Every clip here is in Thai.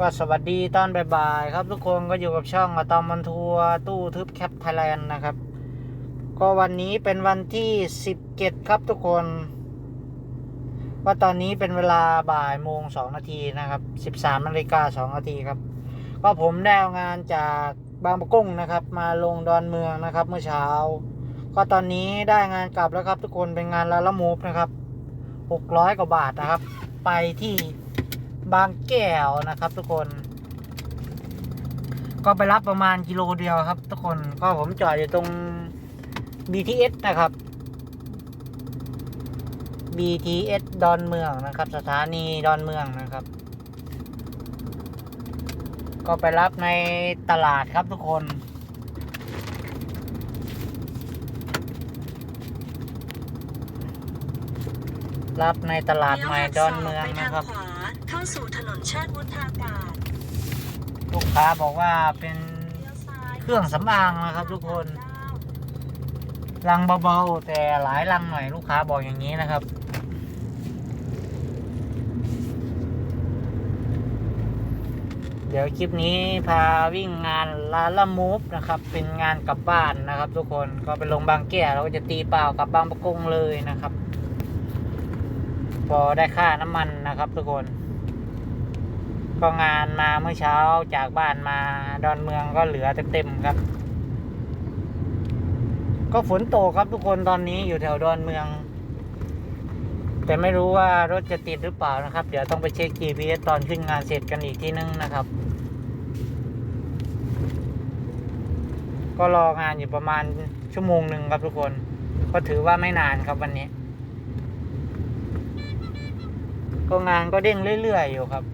ก็สวัสดีตอนบ่ายๆครับทุกคนก็อยู่กับช่องอะตอมมันทัวร์ตู้ทึบแคปไทยแลนด์นะครับ ก็วันนี้เป็นวันที่17ครับทุกคน ว่าตอนนี้เป็นเวลาบ่ายโมงสองนาทีนะครับ13นาฬิกาสองนาทีครับ ก็ผมได้เอางานจากบางประกุ้งนะครับ มาลงดอนเมืองนะครับเมื่อเช้า ก็ตอนนี้ได้งานกลับแล้วครับทุกคนเป็นงานลาละมูฟนะครับ600กว่าบาทนะครับ ไปที่ บางแก้วนะครับ ทุกคน ก็ไปรับประมาณกิโลเดียวครับ ทุกคนก็ผมจอดอยู่ตรง BTS นะครับ BTS ดอนเมืองนะครับ สถานีดอนเมืองนะครับ ก็ไปรับในตลาดครับทุกคนรับในตลาดใหม่ดอนเมืองนะครับ เข้าสู่ถนนเชิดวุฒากาศลูกค้าบอกว่าเป็นเลี้ยวซ้ายเครื่องสำอางนะครับทุกคนลังเบาๆแต่หลายลังหน่อยลูกค้าบอกอย่างนี้นะครับ เดี๋ยวคลิปนี้พาวิ่งงานลาละมูฟนะครับ เป็นงานกลับบ้านนะครับ ทุกคนก็ไปลงบางแก้วเราก็จะตีเปล่ากลับบางประกงเลยนะครับ พอได้ค่าน้ำมันนะครับ ทุกคน ก็งานมาเมื่อเช้าจากบ้านมาดอนเมืองก็เหลือเต็มๆครับ ก็ฝนตกครับทุกคนตอนนี้อยู่แถวดอนเมือง แต่ไม่รู้ว่ารถจะติดหรือเปล่านะครับ เดี๋ยวต้องไปเช็ค GPS ตอนขึ้นงานเสร็จกันอีกทีนึงนะครับ ก็รองานอยู่ประมาณชั่วโมงหนึ่งครับทุกคน ก็ถือว่าไม่นานครับวันนี้ ก็งานก็เด้งเรื่อยๆอยู่ครับ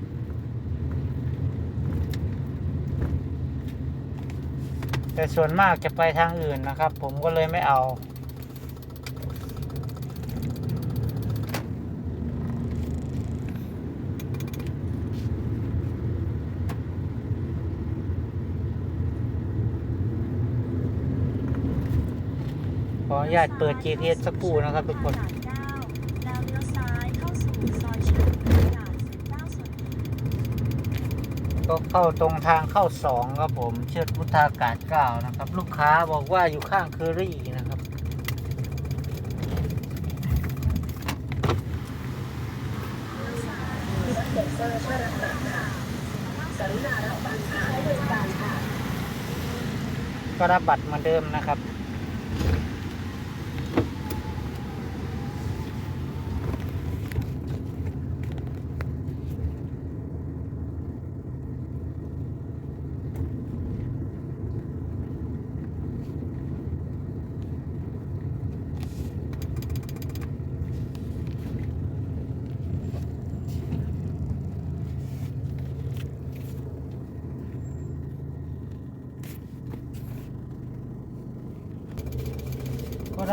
แต่ส่วนมากจะไปทางอื่นนะครับ ผมก็เลยไม่เอา ขออนุญาตเปิด GPS สักครู่นะครับทุกคน แล้วเลี้ยวซ้ายเข้าสู่ซอยเชิดวุฒากาศ19ส่วน ก็เข้าตรงทางเข้าสองครับผม เชิดพุทธากาศเก้านะครับ ลูกค้าบอกว่าอยู่ข้างเคอรี่นะครับก็รับบัตรเหมือนเดิมนะครับ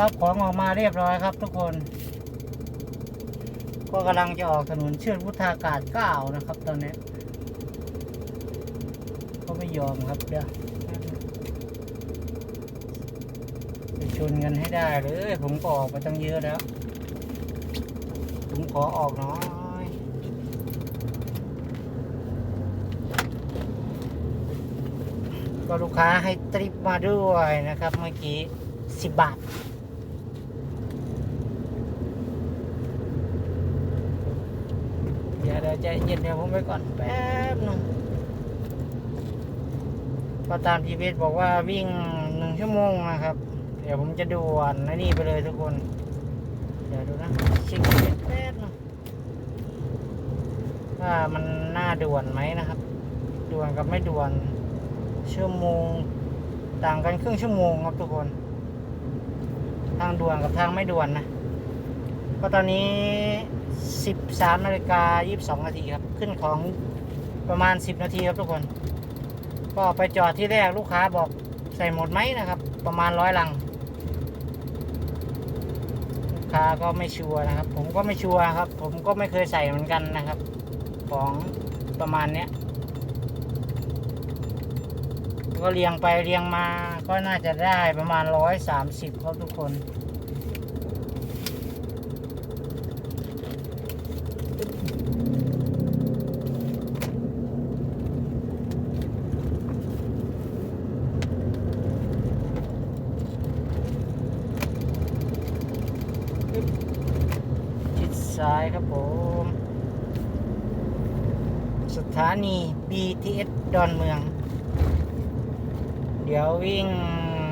ก็รับของออกมาเรียบร้อยครับ ทุกคน ก็กำลังจะออกถนนเชื่อดพุทธากาศเก้านะครับ ตอนนี้ก็ไม่ยอมครับเดี๋ยวชนกันให้ได้เลยผมก็ออกไปตั้งเยอะแล้ว ผมขอออกหน้อยก็ลูกค้าให้ตริปมาด้วยนะครับเมื่อกี้สิบบาท เดี๋ยวเดี๋ยวใจเดี๋ยวผมไปก่อนแป๊บหนึงก็ตาม GPS บอกว่าวิ่งหนึ่งชั่วโมงนะครับ เดี๋ยวผมจะด่วนนะนี่ไปเลยทุกคน เดี๋ยวดูนะเช็คแป๊บหนึงว่ามันน่าด่วนไหมนะครับด่วนกับไม่ด่วนชั่วโมง ต่างกันครึ่งชั่วโมงครับทุกคน ทางด่วนกับทางไม่ด่วนนะ ก็ตอนนี้ 13นาฬิกา22นาทีครับ ขึ้นของประมาณ 10 นาทีครับทุกคน ก็ไปจอดที่แรกลูกค้าบอกใส่หมดไหมนะครับ ประมาณร้อยลัง ลูกค้าก็ไม่ชัวร์นะครับ ผมก็ไม่ชัวร์ครับ ผมก็ไม่เคยใส่เหมือนกันนะครับ ของประมาณเนี้ยก็เรียงไปเรียงมาก็น่าจะได้ประมาณร้อยสามสิบครับทุกคน ซ้ายครับผม สถานี BTS ดอนเมือง เดี๋ยววิ่ง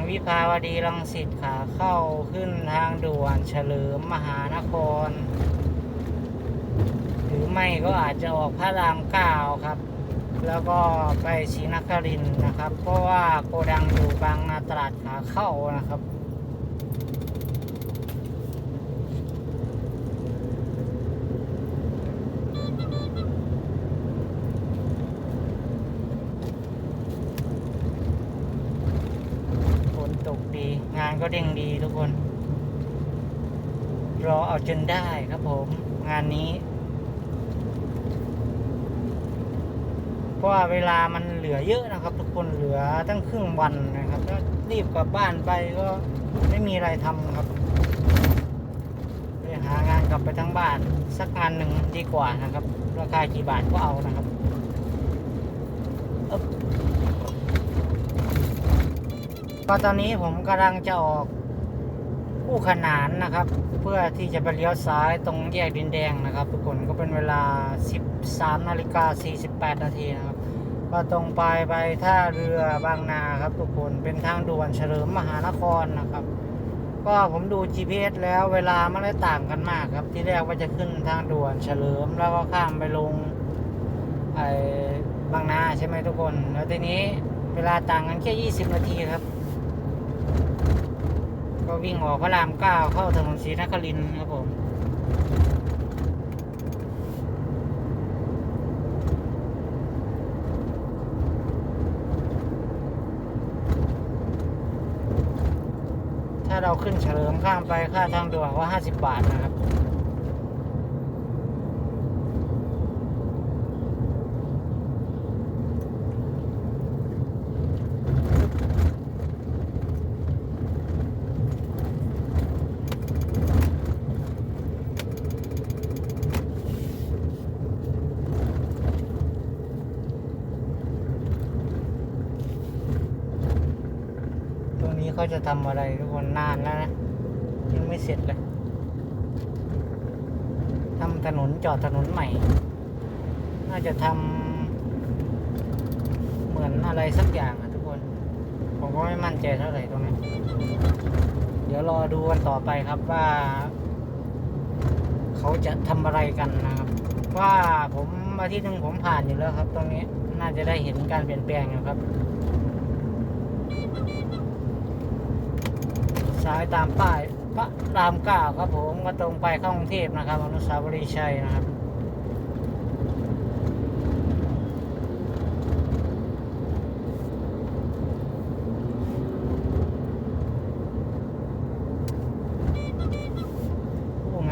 วิภาวดีรังสิตขาเข้าขึ้นทางด่วนเฉลิมมหานคร หรือไม่ก็อาจจะออกพระรามเก้าครับ แล้วก็ไปศรีนครินทร์นะครับ เพราะว่าโกดังอยู่บางนาตราดขาเข้านะครับ ฝนตกดี งานก็เด้งดีทุกคน รอเอาจนได้ครับผม งานนี้ เพราะว่าเวลามันเหลือเยอะนะครับ ทุกคนเหลือตั้งครึ่งวันนะครับถ้ารีบกลับบ้านไปก็ไม่มีอะไรทำครับไปหางานกลับไปทั้งบ้าน สักงานหนึ่งดีกว่านะครับ ราคากี่บาทก็เอานะครับอึ๊บ ก็ตอนนี้ผมกำลังจะออกคู่ขนานนะครับ เพื่อที่จะไปเลี้ยวซ้ายตรงแยกดินแดงนะครับ ทุกคนก็เป็นเวลา 13นาฬิกา48นาทีนะครับก็ตรงไปไปท่าเรือบางนาครับ ทุกคนเป็นทางด่วนเฉลิมมหานครนะครับ ก็ผมดู GPS แล้วเวลาไม่ได้ต่างกันมากครับ ที่แรกว่าจะขึ้นทางด่วนเฉลิมแล้วก็ข้ามไปลงไอ้บางนาใช่ไหมทุกคน แล้วทีนี้เวลาต่างกันแค่ 20 นาทีครับ ก็วิ่งออกพระรามเก้าเข้าถนนศรีนครินทร์ครับผมถ้าเราขึ้นเฉลิมข้ามไปค่าทางด่วนก็50บาทนะครับ เขาจะทำอะไรทุกคนนานแล้วนะยังไม่เสร็จเลยทำถนนจอดถนนใหม่ น่าจะทำเหมือนอะไรสักอย่างอะทุกคน ผมก็ไม่มั่นใจเท่าไหร่ตรงนี้ เดี๋ยวรอดูกันต่อไปครับว่า เขาจะทำอะไรกันนะครับ ว่าผมอาทิตย์หนึ่งผมผ่านอยู่แล้วครับ ตรงนี้น่าจะได้เห็นการเปลี่ยนแปลงอยู่ครับ ซ้ายตามป้ายพระรามเก้าครับผมก็ตรงไปเข้ากรุงเทพนะครับ อนุสาวรีย์ชัยนะครับ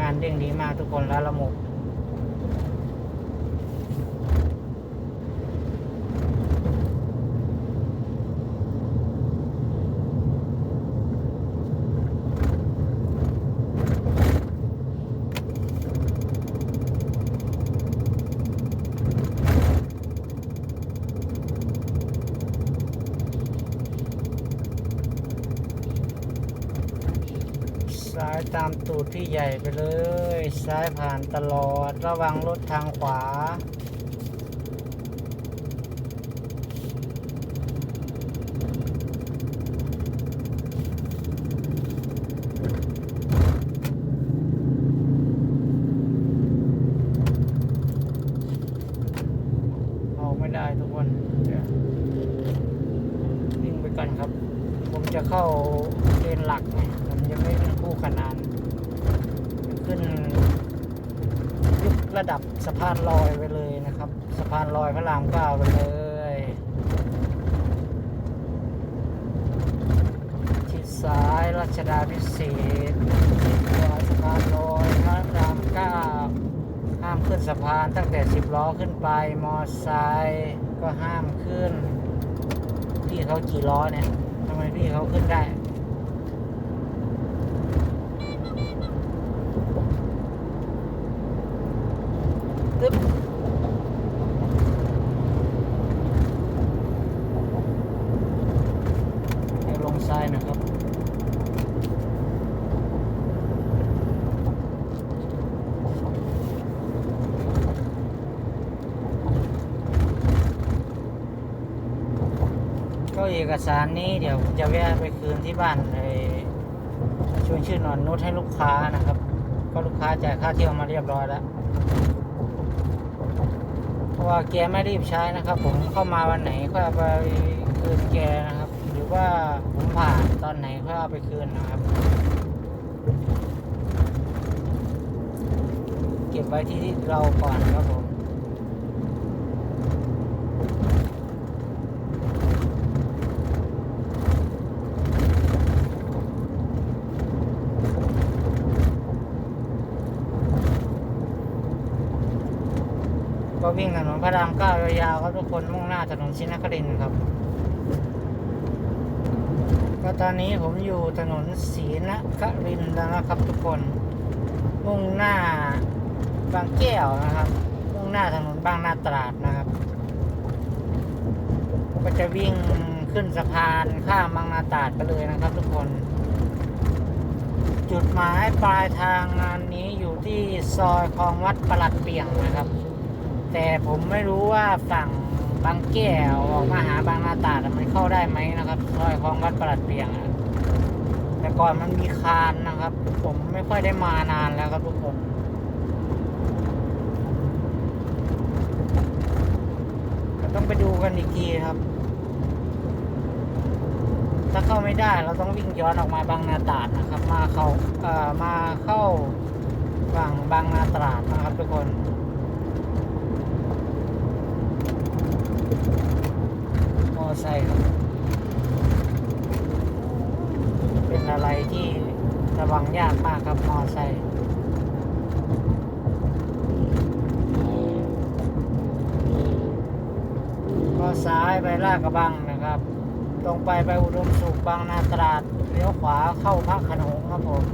งานเด้งดีมากทุกคนแล้วละมุก ซ้ายตามตูดที่ใหญ่ไปเลย ซ้ายผ่านตลอด ระวังรถทางขวา ออกไม่ได้ทุกคนเดี๋ยววิ่งไปก่อนครับ ผมจะเข้าเลนหลักไงผมยังไม่เป็นคู่ขนานขึ้นยกระดับ สะพานลอยไปเลยนะครับ สะพานลอยพระรามเก้าไปเลยชิดซ้ายรัชดาพิเศษชิดขวาสะพานลอยพระรามเก้าห้ามขึ้นสะพานตั้งแต่สิบล้อขึ้นไป มอไซค์ก็ห้ามขึ้น พี่เขากี่ล้อเนี่ยทำไมพี่เขาขึ้นได้ ตึ๊บให้ลงซ้ายนะครับ ร เอกสารนี้เดี๋ยวจะแวะไปคืนที่บ้านไอชวนชื่อนอนนุชให้ลูกค้านะครับ ก็ลูกค้าจ่ายค่าเที่ยวมาเรียบร้อยแล้วเพราะว่าแกไม่รีบใช้นะครับ ผมเข้ามาวันไหนก็เอาไปคืนแกนะครับ หรือว่าผมผ่านตอนไหนก็เอาไปคืนนะครับ เก็บไว้ที่เราก่อนครับผม ก็ วิ่งถนนพระรามเก้ายาวๆครับทุกคนมุ่งหน้าถนนชินครินทร์ครับ ก็ตอนนี้ผมอยู่ถนนศรีนครินทร์แล้วนะครับทุกคน มุ่งหน้าบางแก้วนะครับ มุ่งหน้าถนนบางนาตราดนะครับ ก็จะวิ่งขึ้นสะพานข้ามบางนาตราดไปเลยนะครับ ทุกคน จุดหมายปลายทางงานนี้อยู่ที่ซอยคลองวัดประหลัดเปียงนะครับ แต่ผมไม่รู้ว่าฝั่งบางแก้วออกมาหาบางนาตราดมันเข้าได้ไหมนะครับซอยคลองวัดประหลัดเปียงอะแต่ก่อนมันมีคานนะครับ ผมไม่ค่อยได้มานานแล้วครับทุกคนต้องไปดูกันอีกทีครับ ถ้าเข้าไม่ได้เราต้องวิ่งย้อนออกมาบางนาตราดนะครับ มาเข้าเอ่อมาเข้าฝั่งบางนาตราดนะครับทุกคน มอ ไซค์ครับ เป็นอะไรที่ระวังยากมากครับมอไซค์ก็ซ้ายไปลาดกระบังนะครับ ตรงไปไปอุดมสุขบางนาตราดเลี้ยวขวาเข้าพักขนงครับผม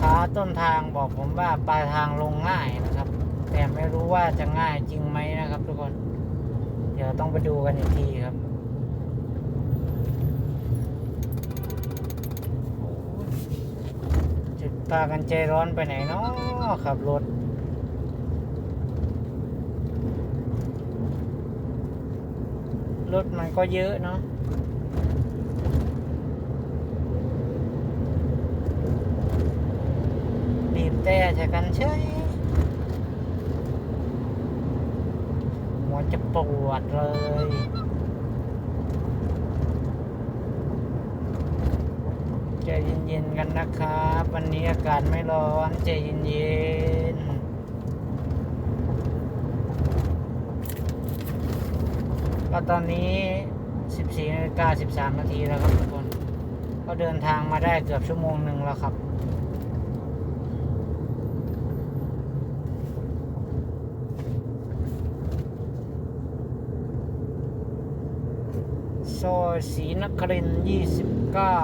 ขาต้นทางบอกผมว่าปลายทางลงง่ายนะ ไม่รู้ว่าจะง่ายจริงไหมนะครับ ทุกคน เดี๋ยวต้องไปดูกันอีกทีครับจะตากันใจร้อนไปไหนเนาะขับรถรถมันก็เยอะเนาะบีบแต่ใส่กันเฉย หัวจะปวดเลย ใจเย็นๆกันนะครับ วันนี้อากาศไม่ร้อน ใจเย็นๆก็ตอนนี้ 14นาฬิกา13 นาทีแล้วครับทุกคน ก็เดินทางมาได้เกือบชั่วโมงหนึ่งแล้วครับ ซอยศรีนครินยี่สิบเก้า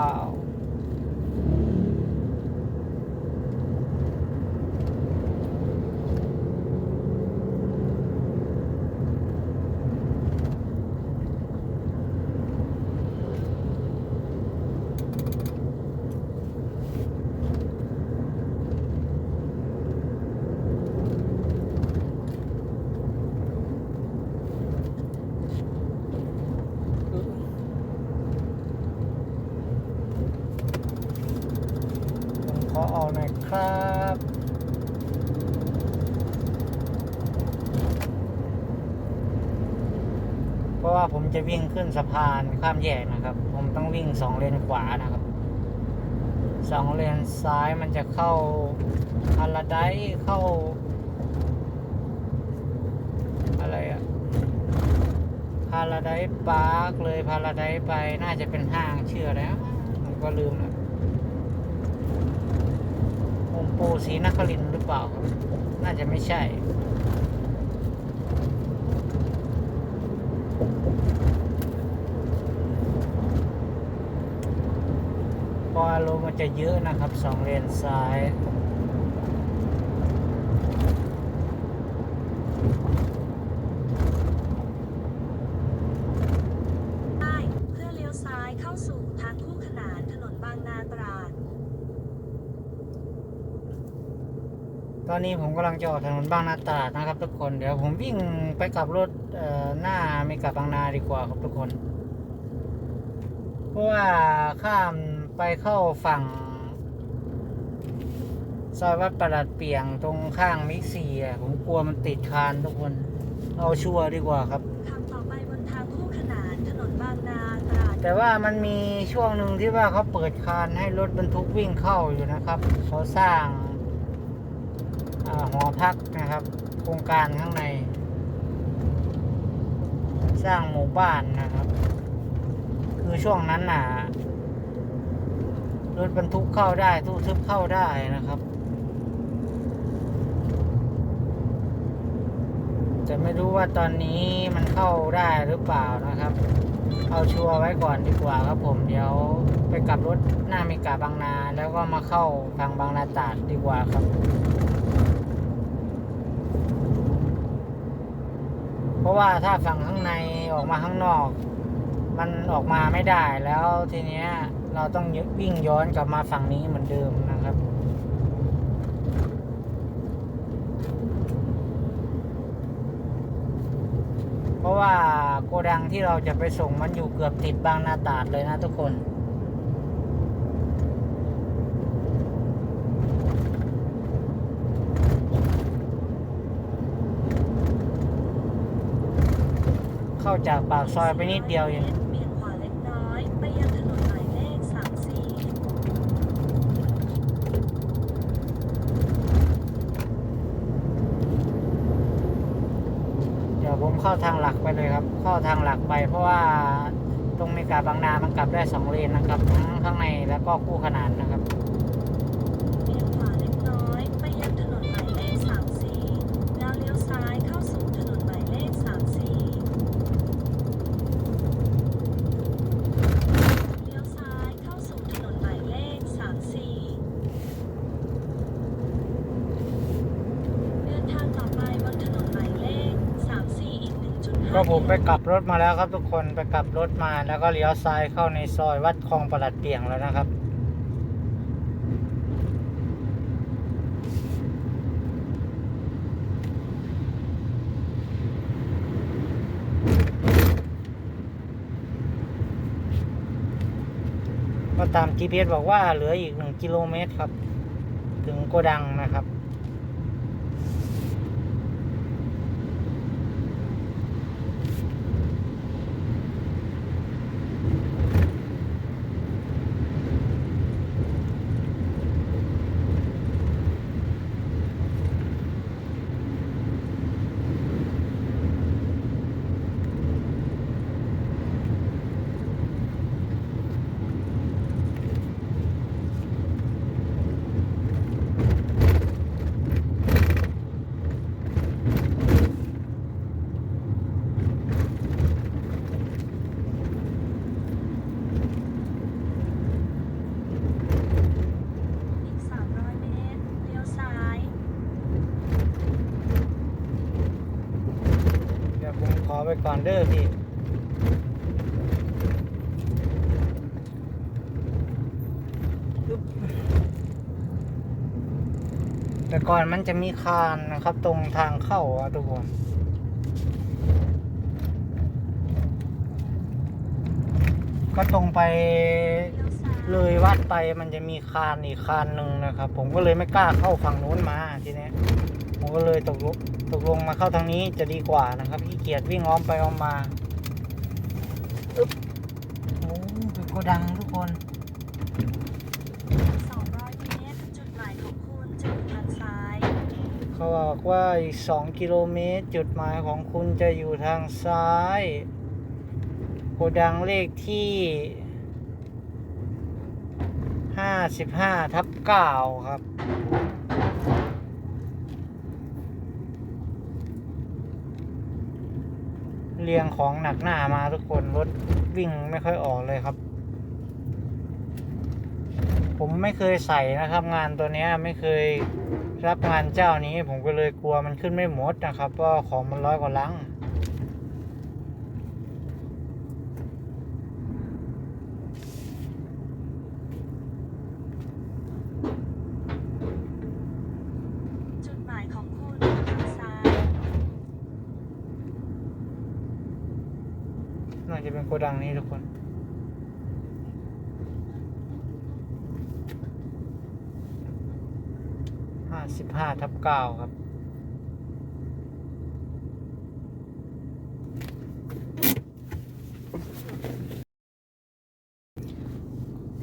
อออกหน่อยครับเพราะว่าผมจะวิ่งขึ้นสะพานข้ามแยกนะครับ ผมต้องวิ่งสองเลนขวานะครับสองเลนซ้ายมันจะเข้าพาราไดเข้า อะไรอะพาราไดปาร์คเลยพาราไดไปน่าจะเป็นห้างเชื่ออะไรนะผมก็ลืมแล้ว โฮมโปรศรีนครินหรือเปล่า น่าจะไม่ใช่พอลมมันจะเยอะนะครับสองเลนซ้าย ได้เพื่อเลี้ยวซ้ายเข้าสู่ทางคู่ขนานถนนบางนาตราด ต อนนี้ผมกำลังจะออกถนนบางนาตราดนะครับ ทุกคน เดี๋ยวผมวิ่งไปกับรถเอ่อหน้าเมกะบางนาดีกว่าครับทุกคน เพราะว่าข้ามไปเข้าฝั่งซอยวัดประหลัดเปียงตรงข้างมิกซีอะผมกลัวมันติดคานทุกคน เอาชัวร์ดีกว่าครับขับต่อไปบนทางคู่ขนานถนนบางนาตราดแต่ว่ามันมีช่วงหนึ่งที่ว่าเขาเปิดคานให้รถบรรทุกวิ่งเข้าอยู่นะครับเขาสร้างอา หอพักนะครับ โครงการข้างใน สร้างหมู่บ้านนะครับ คือช่วงนั้นน่ะรถบรรทุกเข้าได้ตู้ทึบเข้าได้นะครับจะไม่รู้ว่าตอนนี้มันเข้าได้หรือเปล่านะครับ เอาชัวร์ไว้ก่อนดีกว่าครับผมเดี๋ยวไปกลับรถหน้าเมกาบางนา แล้วก็มาเข้าทางบางนาตราดดีกว่าครับ เพราะว่าถ้าฝั่งข้างในออกมาข้างนอก มันออกมาไม่ได้แล้วทีเนี้ย เราต้องวิ่งย้อนกลับมาฝั่งนี้เหมือนเดิมนะครับเพราะว่าโกดังที่เราจะไปส่งมันอยู่เกือบติดบางนาตาดเลยนะทุกคน เข้าจากปากซอยไปนิดเดียวเองเบี่ยงขวาเล็กน้อยไปยังถนนหมายเลข34เดี๋ยวผมเข้าทางหลักไปเลยครับ เข้าทางหลักไปเพราะว่าตรงเมกาบางนา มันกลับได้สองเลนนะครับ ทั้งข้างในแล้วก็คู่ขนานนะครับ เบี่ยงขวาเล็กน้อย ไปยังถนนหมายเลข 34 แล้วเลี้ยวซ้ายเข้าสู่ถนนหมายเลข 34 เลี้ยวซ้ายเข้าสู่ถนนหมายเลข 34 เดินทางต่อไปบนถนนหมายเลข 34 อี ก็ผมไปกลับรถมาแล้วครับทุกคนไปกลับรถมาแล้วก็เลี้ยวซ้ายเข้าในซอยวัดคลองประหลัดเปียงแล้วนะครับ ก็ตาม GPS บอกว่าเหลืออีกหนึ่งกิโลเมตรครับ ถึงโกดังนะครับ อีก 300 เมตร เลี้ยวซ้าย เดี๋ยวผมข อนเด้อพี่แต่ก่อนมันจะมีคานนะครับ ตรงทางเข้าอะทุกคนก็ตรงไปเลยวัดไปมันจะมีคานอีกคานหนึ่งนะครับ ผมก็เลยไม่กล้าเข้าฝั่งนู้นมาทีนี้ผมก็เลยตกลง ตกลงมาเข้าทางนี้จะดีกว่านะครับขี้เกียจวิ่งอ้อมไปอ้อมมาอึ๊บโอ้เป็นโกดังทุกคน200เมตรจุดหมายของคุณจะอยู่ทางซ้าย เขาบอกว่าอีกสองกิโลเมตร จุดหมายของคุณจะอยู่ทางซ้าย โกดังเลขที่ห้าสิบห้าทับเก้าครับ เรียงของหนักหน้ามาทุกคนรถวิ่งไม่ค่อยออกเลยครับ ผมไม่เคยใส่นะครับ งานตัวเนี้ยไม่เคยรับงานเจ้านี้ ผมก็เลยกลัวมันขึ้นไม่หมดนะครับเพราะของมันร้อยกว่าลัง จุดาจะเป็นโกดังนี้ทุกคน ห้าสิบห้าทับเก้าครับ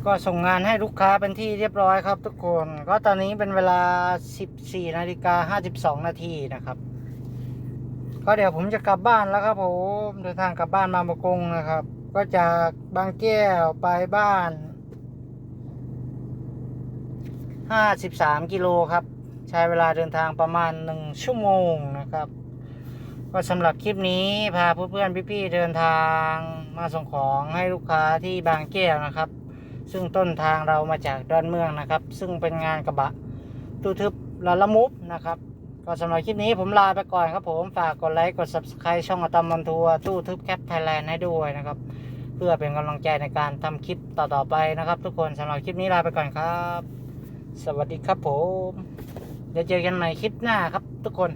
ก็ส่งงานให้ลูกค้าเป็นที่เรียบร้อยครับทุกคน ก็ตอนนี้เป็นเวลา 14นาฬิกา52นาทีนะครับ ก็เดี๋ยวผมจะกลับบ้านแล้วครับผมเดินทางกลับบ้านมาบางกงนะครับ ก็จากบางแก้วไปบ้าน53กิโลครับ ใช้เวลาเดินทางประมาณ1ชั่วโมงนะครับ ก็สำหรับคลิปนี้พาเพื่อนๆพี่ๆเดินทางมาส่งของให้ลูกค้าที่บางแก้วนะครับ ซึ่งต้นทางเรามาจากดอนเมืองนะครับ ซึ่งเป็นงานกระบะตู้ทึบลาละมุบนะครับ ก็สำหรับคลิปนี้ผมลาไปก่อนครับผมฝากกดไลค์กด subscribe ช่องอตอมมันทัวร์ตู้ทึบแคปไทยแลนด์ให้ด้วยนะครับ เพื่อเป็นกำลังใจในการทำคลิปต่อๆไปนะครับ ทุกคนสำหรับคลิปนี้ลาไปก่อนครับ สวัสดีครับผม เดี๋ยวเจอกันใหม่คลิปหน้าครับทุกคน